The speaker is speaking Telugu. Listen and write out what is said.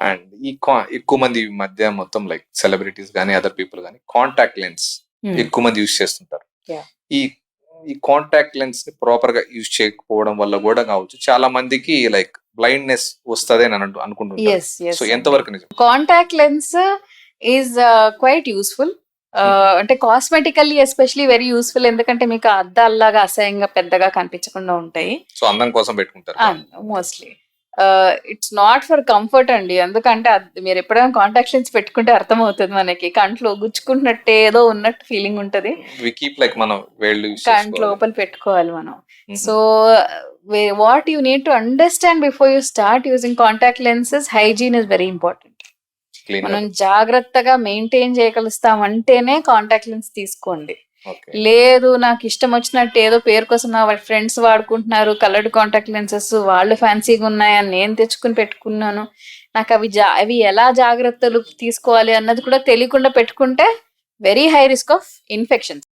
అండ్ ఈ ఎక్కువ మంది మధ్య మొత్తం లైక్ సెలబ్రిటీస్ కానీ అదర్ పీపుల్ కానీ కాంటాక్ట్ లెన్స్. ఎక్కువ మంది యూజ్ చేస్తుంటారు. ఈ ఈ కాంటాక్ట్ లెన్స్ని ప్రాపర్గా యూజ్ చేయకపోవడం వల్ల కూడా కావచ్చు. చాలా మందికి లైక్ బ్లైండ్నెస్ వస్తుంది అని అను- అనుకుంటుంటారు. ఎస్ ఎస్ సో ఎంతవరకు నిజం? Contact lens is quite useful. అంటే కాస్మెటికల్లీ ఎస్పెషలీ వెరీ యూస్ఫుల్ ఎందుకంటే మీకు అద్దాల్లాగా అసహ్యంగా పెద్దగా కనిపించకుండా ఉంటాయి. సో అందం కోసం పెట్టుకుంటారు. Mostly it's not for comfort అండి ఎందుకంటే మీరు ఎప్పుడైనా కాంటాక్ట్ లెన్స్ పెట్టుకుంటే అర్థమవుతుంది మనకి కంట్లో గుచ్చుకుంటున్నట్టు ఏదో ఉన్నట్టు ఫీలింగ్ ఉంటది లైక్ మనం కంటి. లోపల పెట్టుకోవాలి మనం. So what you need to understand before you start using contact lenses hygiene is very important మనం జాగ్రత్తగా మెయింటైన్ చేయగలుస్తామంటేనే కాంటాక్ట్ లెన్స్ తీసుకోండి. లేదు నాకు ఇష్టం వచ్చినట్టు ఏదో పేరు కోసం నా ఫ్రెండ్స్ వాడుకుంటున్నారు కలర్డ్ కాంటాక్ట్ లెన్సెస్ వాళ్ళు ఫ్యాన్సీగా ఉన్నాయని నేను తెచ్చుకుని పెట్టుకున్నాను. నాకు అవి జా అవి ఎలా జాగ్రత్తలు తీసుకోవాలి అన్నది కూడా తెలియకుండా పెట్టుకుంటే very high risk of infections